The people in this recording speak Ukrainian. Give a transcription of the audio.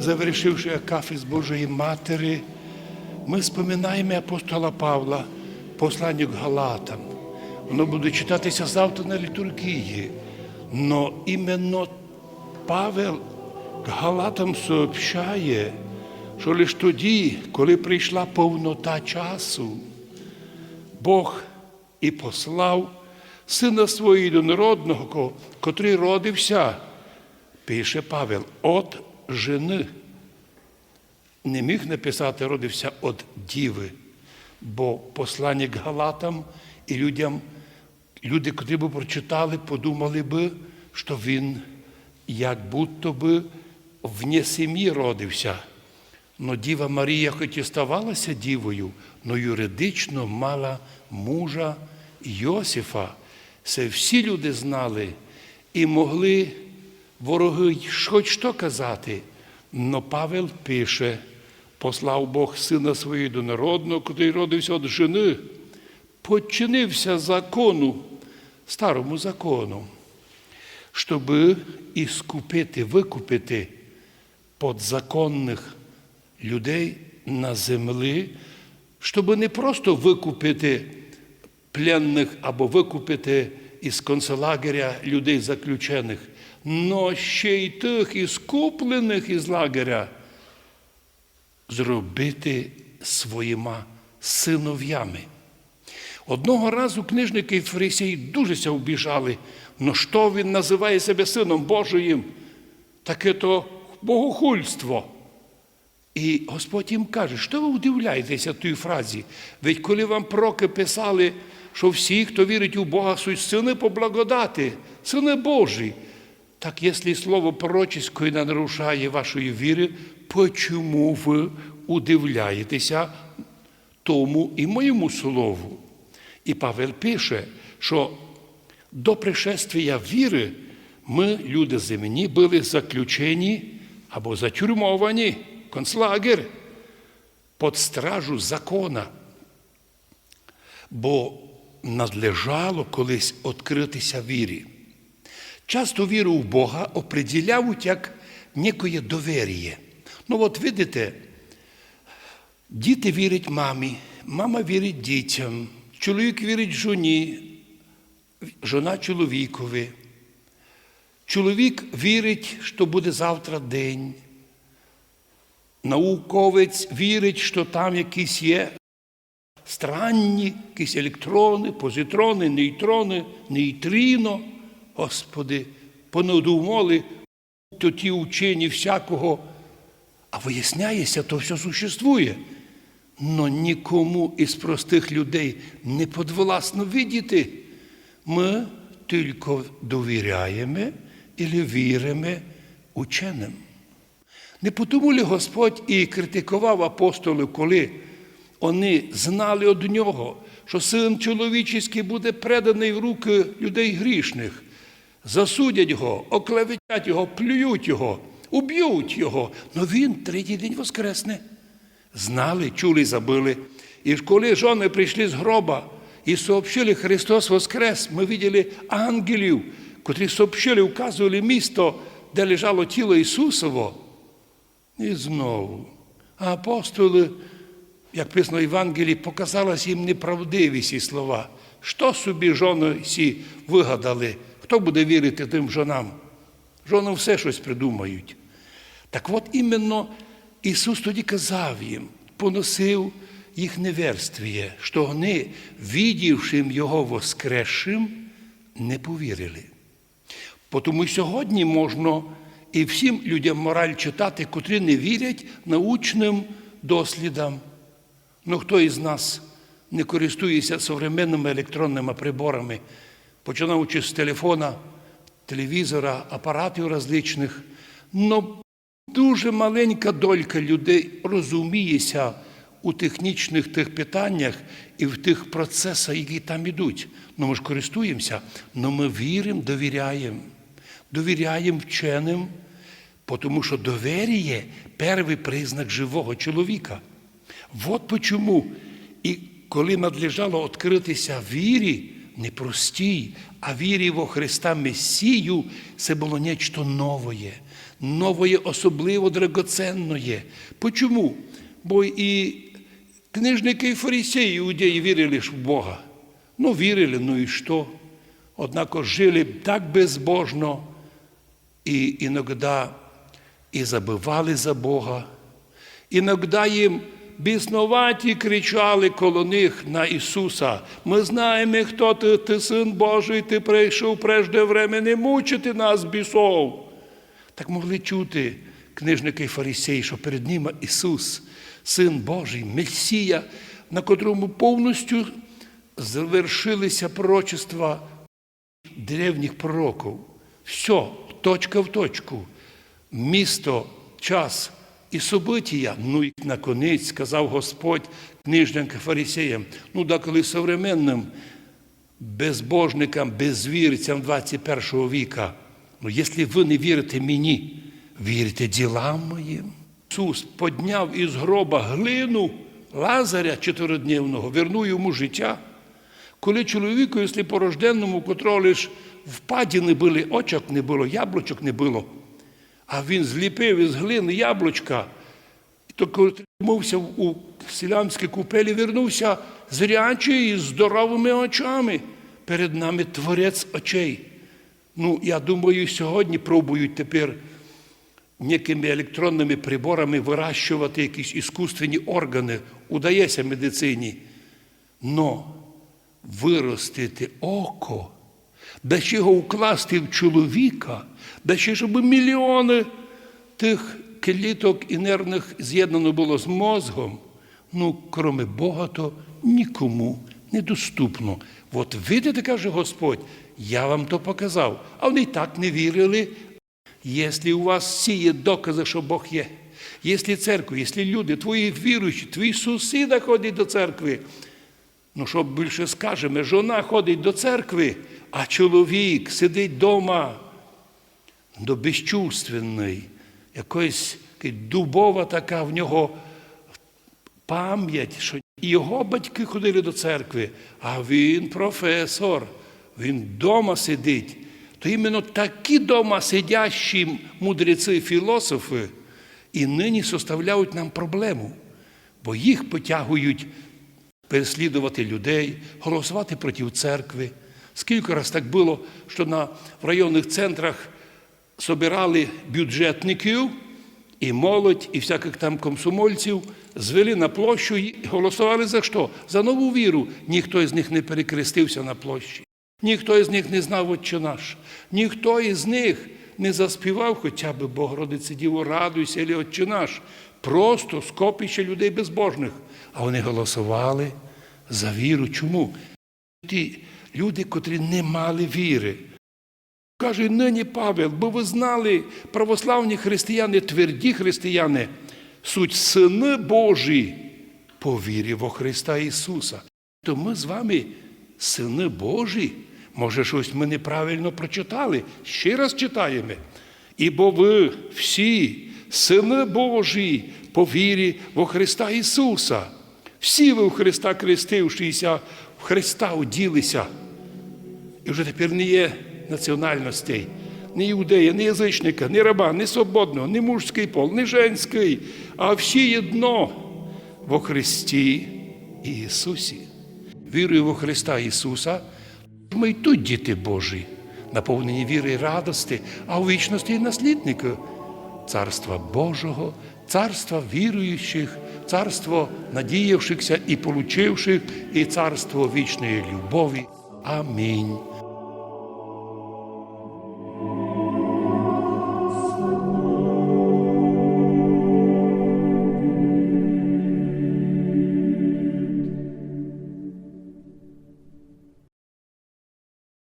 завершивши акафіст Божої Матері, ми споминаємо апостола Павла, посланню к Галатам. Воно буде читатися завтра на літургії. Но іменно Павел к Галатам сообщає, що лише тоді, коли прийшла повнота часу, Бог і послав сина свого єдинородного, ко- котрий родився, пише Павел, от жени. Не міг написати родився від діви, бо послання Галатам і людям, люди, котрі б прочитали, подумали би, що він як будто би вне сім'ї родився. Но Діва Марія, хоч і ставалася дівою, но юридично мала мужа Йосифа. Це всі люди знали і могли вороги хоч що казати. Но Павел пише, послав Бог сина свого єдинородного, котрий родився від жени, подчинився закону, старому закону, щоб іскупити, викупити подзаконних людей на землі, щоб не просто викупити пленних або викупити із концлагеря людей заключених, но ще й тих із куплених із лагеря зробити своїми синов'ями. Одного разу книжники і фарисеї дуже обіжали, ну що він називає себе сином Божиїм? Таке то богохульство. І Господь їм каже, що ви удивляєтеся тій фразі? Ведь коли вам проки писали, що всі, хто вірить у Бога, суть сини по благодати, сини Божі. Так якщо слово пророчеське не нарушає вашої віри, почому ви удивляєтеся тому і моєму слову? І Павел пише, що до пришествия віри ми, люди земні, були заключені або затюрмовані, концлагер, під стражу закона. Бо надлежало колись відкритися вірі. Часто віру в Бога определяють як некоє довір'я. Ну от видите, діти вірять мамі, мама вірить дітям, чоловік вірить жоні, жона чоловікові. Чоловік вірить, що буде завтра день. Науковець вірить, що там якісь є странні, якісь електрони, позитрони, нейтрони, нейтріно. Господи, понадумали то ті учені всякого. А виясняється, то все существує. Но нікому із простих людей не подвласно видіти. Ми тільки довіряємо і віримо ученим. Не тому ли Господь і критикував апостолів, коли вони знали од нього, що син чоловічий буде преданий в руки людей грішних, засудять його, оклеветять його, плюють його, уб'ють його, але він третій день воскресне. Знали, чули, забили. І коли жони прийшли з гроба і сообщили Христос Воскрес, ми бачили ангелів, котрі сообщили, вказували місто, де лежало тіло Ісусово. І знову. А апостоли, як писано в Євангелії, показалось їм неправдиві ці слова. Що собі жони сі вигадали? Хто буде вірити тим жонам? Жони все щось придумають. Так от іменно Ісус тоді казав їм, поносив їх неверствіє, що вони, відівшим Його воскресшим, не повірили. Тому сьогодні можна і всім людям мораль читати, котрі не вірять научним дослідам. Ну хто із нас не користується современними електронними приборами, починаючи з телефона, телевізора, апаратів различних, но дуже маленька долька людей розуміється у технічних тих питаннях і в тих процесах, які там ідуть. Ну ми ж користуємося, але ми віримо, довіряємо, довіряємо вченим, тому що довір'я – перший признак живого чоловіка. От почому. І коли надлежало відкритися вірі, не простій, а вірі во Христа Месію, це було нечто нове, новое особливо драгоценное. Почому? Бо і книжники і фарисеї, іудеї вірили ж в Бога. Ну, вірили, ну і що? Однако жили так безбожно і іноді і забивали за Бога. Іноді їм біснуваті кричали коло них на Ісуса. Ми знаємо, хто ти, ти син Божий, ти прийшов прежде времени мучити нас, бісов. Так могли чути книжники і фарисеї, що перед ними Ісус, Син Божий, Месія, на котрому повністю завершилися пророчества древніх пророків. Все, точка в точку. Місто, час і события. Ну і наконець сказав Господь книжникам фарисеям, ну да коли современним безбожникам, безвірцям 21 віка, ну якщо ви не вірите мені, вірите ділам моїм. Ісус подняв із гроба глину Лазаря чотиридневного, вернув йому життя. Коли чоловіку, якщо порожденному, котрого лиш впадіни були, очок не було, яблучок не було, а він зліпив із глини яблучка, то коли тримався у селянській купелі, вернувся зрячий і здоровими очами. Перед нами творець очей. Ну, я думаю, сьогодні пробують тепер некими електронними приборами вирощувати якісь іскусственні органи. Удається медицині. Но виростити око, да ще його вкласти в чоловіка, да щоб мільйони тих кліток і нервних з'єднано було з мозгом, ну, кроме Бога, то нікому недоступно. От видите, каже Господь, я вам то показав, а вони й так не вірили. Якщо у вас всі є докази, що Бог є, якщо церква, якщо люди, твої віруючі, твій сусіда ходить до церкви, Ну, що більше скажемо, жона ходить до церкви, а чоловік сидить вдома до безчувственний, якась дубова така в нього пам'ять, що його батьки ходили до церкви, а він професор, він вдома сидить. То іменно такі дома сидящі мудреці, філософи, і нині составляють нам проблему, бо їх потягують переслідувати людей, голосувати проти церкви. Скільки раз так було, що на, в районних центрах собирали бюджетників і молодь, і всяких там комсомольців, звели на площу і голосували за що? За нову віру. Ніхто з них не перекрестився на площі. Ніхто із них не знав Отче наш. Ніхто із них не заспівав хоча б Богородице Діво, радуйся, і Отче наш. Просто скопище людей безбожних. А вони голосували за віру. Чому? Ті люди, котрі не мали віри. Каже, нині Павел, бо ви знали, православні християни, тверді християни, суть сини Божі по вірі во Христа Ісуса. То ми з вами сини Божі. Може, щось ми неправильно прочитали. Ще раз читаємо. Ібо ви всі сини Божі по вірі во Христа Ісуса. Всі ви в Христа крестившися, в Христа уділися. І вже тепер не є національностей, ні іудея, ні язичника, ні раба, ні свободного, ні мужський пол, ні женський, а всі єдно во Христі Ісусі. Вірую во Христа Ісуса, ми й тут діти Божі, наповнені віри і радости, а у вічності і наслідники Царства Божого, царства віруючих, царство надіявшихся і получивших, і царство вічної любові. Амінь.